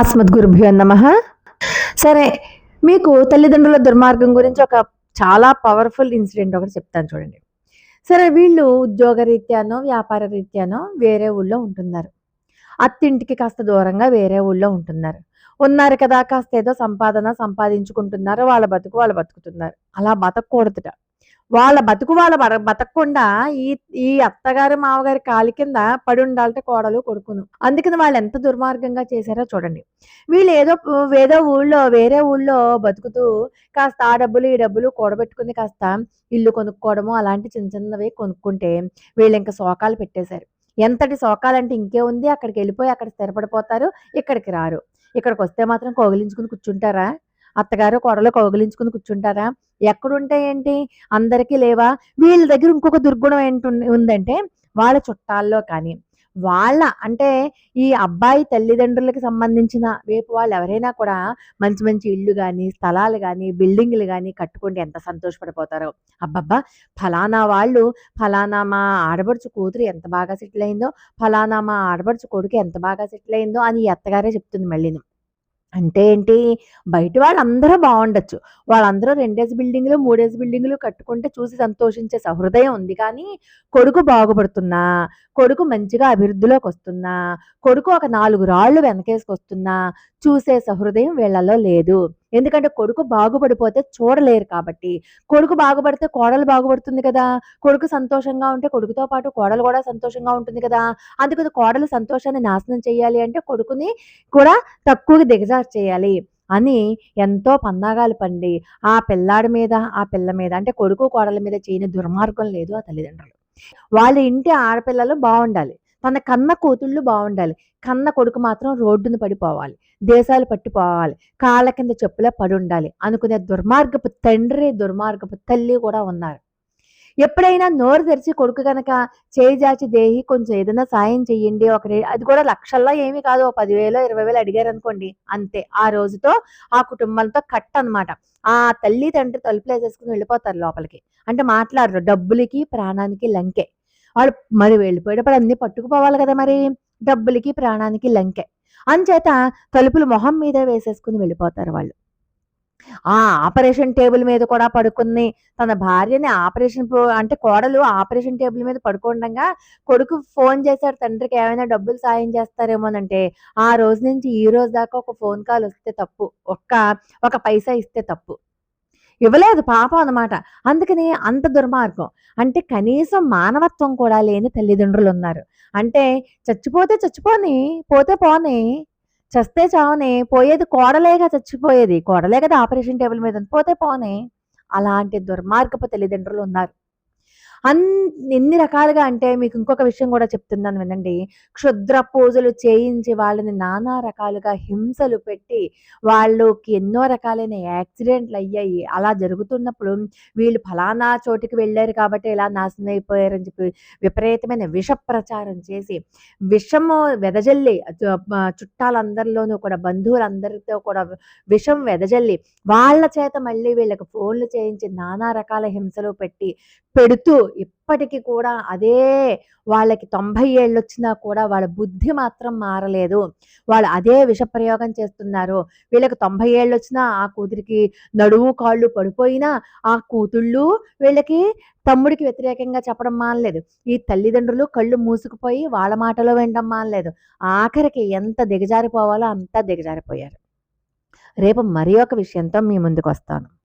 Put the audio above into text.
అస్మద్గురుభ్యో నమ. సరే మీకు తల్లిదండ్రుల దుర్మార్గం గురించి ఒక చాలా పవర్ఫుల్ ఇన్సిడెంట్ ఒకటి చెప్తాను చూడండి. సరే వీళ్ళు ఉద్యోగ రీత్యానో వ్యాపార రీత్యానో వేరే ఊళ్ళో ఉంటున్నారు. అత్తింటికి కాస్త దూరంగా వేరే ఊళ్ళో ఉంటున్నారు. ఉన్నారు కదా కాస్త ఏదో సంపాదన సంపాదించుకుంటున్నారు వాళ్ళ బతుకు వాళ్ళు బతుకుతున్నారు. అలా బతకూడదుట వాళ్ళ బతుకు వాళ్ళ బత బతకకుండా ఈ ఈ అత్తగారు మామగారి కాలి కింద పడి ఉండాలంటే కోడలు కొడుకును. అందుకని వాళ్ళు ఎంత దుర్మార్గంగా చేశారో చూడండి. వీళ్ళు ఏదో ఏదో ఊళ్ళో వేరే ఊళ్ళో బతుకుతూ కాస్త ఆ డబ్బులు ఈ డబ్బులు కూడబెట్టుకుని కాస్త ఇల్లు కొనుక్కోవడము అలాంటి చిన్న చిన్నవి కొనుక్కుంటే వీళ్ళు ఇంకా శోకాలు పెట్టేశారు. ఎంతటి శోకాలంటే ఇంకే ఉంది. అక్కడికి వెళ్ళిపోయి అక్కడ స్థిరపడిపోతారు. ఇక్కడికి రారు. ఇక్కడికి వస్తే మాత్రం కోగిలించుకుని కూర్చుంటారా? అత్తగారు కొడలు కోగిలించుకుని కూర్చుంటారా? ఎక్కడుంటే ఏంటి అందరికీ లేవా? వీళ్ళ దగ్గర ఇంకొక దుర్గుణం ఏంటి ఉందంటే వాళ్ళ చుట్టాల్లో కానీ వాళ్ళ అంటే ఈ అబ్బాయి తల్లిదండ్రులకి సంబంధించిన రేపు వాళ్ళు ఎవరైనా కూడా మంచి మంచి ఇల్లు కానీ స్థలాలు కానీ బిల్డింగ్లు కానీ కట్టుకుంటే ఎంత సంతోషపడిపోతారో. అబ్బబ్బా! ఫలానా వాళ్ళు ఫలానా మా ఆడబడుచు కూతురు ఎంత బాగా సెటిల్ అయిందో ఫలానా మా ఆడబడుచు కొడుకు ఎంత బాగా సెటిల్ అయిందో అని ఎత్తగారే చెప్తుంది మళ్ళీ అంటే ఏంటి? బయట వాళ్ళందరూ బాగుండొచ్చు వాళ్ళందరూ రెండేసి బిల్డింగ్లు మూడేసి బిల్డింగ్లు కట్టుకుంటే చూసి సంతోషించే సహృదయం ఉంది. కానీ కొడుకు బాగుపడుతున్నా కొడుకు మంచిగా అభివృద్ధిలోకి వస్తున్నా కొడుకు ఒక నాలుగు రాళ్ళు వెనకేసుకొస్తున్నా చూసే సహృదయం వీళ్ళలో లేదు. ఎందుకంటే కొడుకు బాగుపడిపోతే చూడలేరు కాబట్టి. కొడుకు బాగుపడితే కోడలు బాగుపడుతుంది కదా. కొడుకు సంతోషంగా ఉంటే కొడుకుతో పాటు కోడలు కూడా సంతోషంగా ఉంటుంది కదా. అందుకని కోడలు సంతోషాన్ని నాశనం చేయాలి అంటే కొడుకుని కూడా తక్కువగా దిగజారు చేయాలి అని ఎంతో పన్నాగాలు పండి ఆ పిల్లాడి మీద ఆ పిల్ల మీద అంటే కొడుకు కోడల మీద చేయని దుర్మార్గం లేదు ఆ తల్లిదండ్రులు. వాళ్ళ ఇంటి ఆడపిల్లలు బాగుండాలి. తన కన్న కూతుళ్ళు బాగుండాలి కన్న కొడుకు మాత్రం రోడ్డును పడిపోవాలి. దేశాలు పట్టిపోవాలి కాళ్ళ కింద చెప్పులే పడి ఉండాలి అనుకునే దుర్మార్గపు తండ్రి దుర్మార్గపు తల్లి కూడా ఉన్నారు. ఎప్పుడైనా నోరు తెరిచి కొడుకు కనుక చేయిజాచి దేహి కొంచెం ఏదైనా సాయం చెయ్యండి. ఒక అది కూడా లక్షల్లో ఏమీ కాదు. ఓ పదివేలు ఇరవై వేలు అడిగారు అనుకోండి అంతే. ఆ రోజుతో ఆ కుటుంబంతో కట్ అనమాట ఆ తల్లి తండ్రి తలుపులు వేసేసుకుని వెళ్ళిపోతారు లోపలికి. అంటే మాట్లాడరు. డబ్బులకి ప్రాణానికి లంకే. వాడు మరి వెళ్ళిపోయేటప్పుడు అన్ని పట్టుకుపోవాలి కదా మరి డబ్బులకి ప్రాణానికి లంకే. అంచేత తలుపులు మొహం మీద వేసేసుకుని వెళ్ళిపోతారు వాళ్ళు. ఆ ఆపరేషన్ టేబుల్ మీద కూడా పడుకుని తన భార్యని ఆపరేషన్ అంటే కోడలు ఆపరేషన్ టేబుల్ మీద పడుకోండగా కొడుకు ఫోన్ చేశాడు తండ్రికి ఏమైనా డబ్బులు సాయం చేస్తారేమోనంటే ఆ రోజు నుంచి ఈ రోజు దాకా ఒక ఫోన్ కాల్ వస్తే తప్పు ఒక్క ఒక పైసా ఇస్తే తప్పు. ఇవ్వలేదు పాపం అన్నమాట. అందుకని అంత దుర్మార్గం. అంటే కనీసం మానవత్వం కూడా లేని తల్లిదండ్రులు ఉన్నారు. అంటే చచ్చిపోతే చచ్చిపోని పోతే పోని చస్తే చావని పోయేది కోడలేగా చచ్చిపోయేది. కోడలే కదా ఆపరేషన్ టేబుల్ మీద పోతే పోని. అలాంటి దుర్మార్గపు తల్లిదండ్రులు ఉన్నారు. అన్ ఎన్ని రకాలుగా అంటే మీకు ఇంకొక విషయం కూడా చెప్తున్నాను వినండి. క్షుద్ర పూజలు చేయించి వాళ్ళని నానా రకాలుగా హింసలు పెట్టి వాళ్ళకి ఎన్నో రకాలైన యాక్సిడెంట్లు అయ్యాయి. అలా జరుగుతున్నప్పుడు వీళ్ళు ఫలానా చోటికి వెళ్ళారు కాబట్టి ఇలా నాశనం అయిపోయారని చెప్పి విపరీతమైన విష ప్రచారం చేసి విషము వెదజల్లి చుట్టాలందరిలోనూ కూడా బంధువులందరితో కూడా విషం వెదజల్లి వాళ్ళ చేత మళ్ళీ వీళ్ళకి ఫోన్లు చేయించి నానా రకాల హింసలు పెట్టి పెడుతూ ఇప్పటికీ కూడా అదే వాళ్ళకి తొంభై ఏళ్ళు వచ్చినా కూడా వాళ్ళ బుద్ధి మాత్రం మారలేదు. వాళ్ళు అదే విషప్రయోగం చేస్తున్నారు. వీళ్ళకి తొంభై ఏళ్ళు వచ్చినా ఆ కూతురికి నడువు కాళ్ళు పడిపోయినా ఆ కూతుళ్ళు వీళ్ళకి తమ్ముడికి వ్యతిరేకంగా చెప్పడం మానలేదు. ఈ తల్లిదండ్రులు కళ్ళు మూసుకుపోయి వాళ్ళ మాటలో వినడం మానలేదు. ఆఖరికి ఎంత దిగజారిపోవాలో అంతా దిగజారిపోయారు. రేపు మరి ఒక విషయంతో మీ ముందుకు వస్తాను